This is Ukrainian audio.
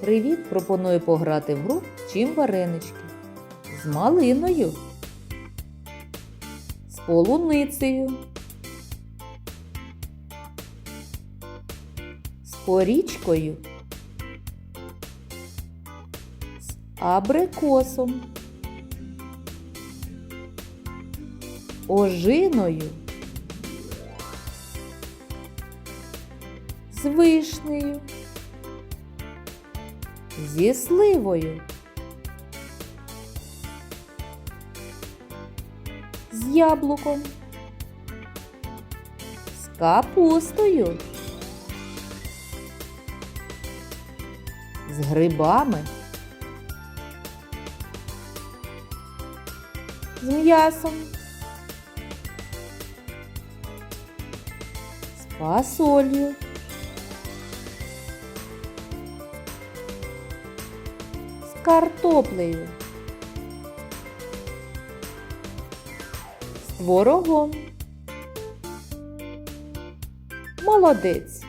Привіт! Пропоную пограти в гру Чим варенички. З малиною. З полуницею. З порічкою. З абрикосом. Ожиною. З вишнею зі сливою, з яблуком, з капустою, з грибами, з м'ясом, з фасолью. Картоплею, з творогом. Молодець.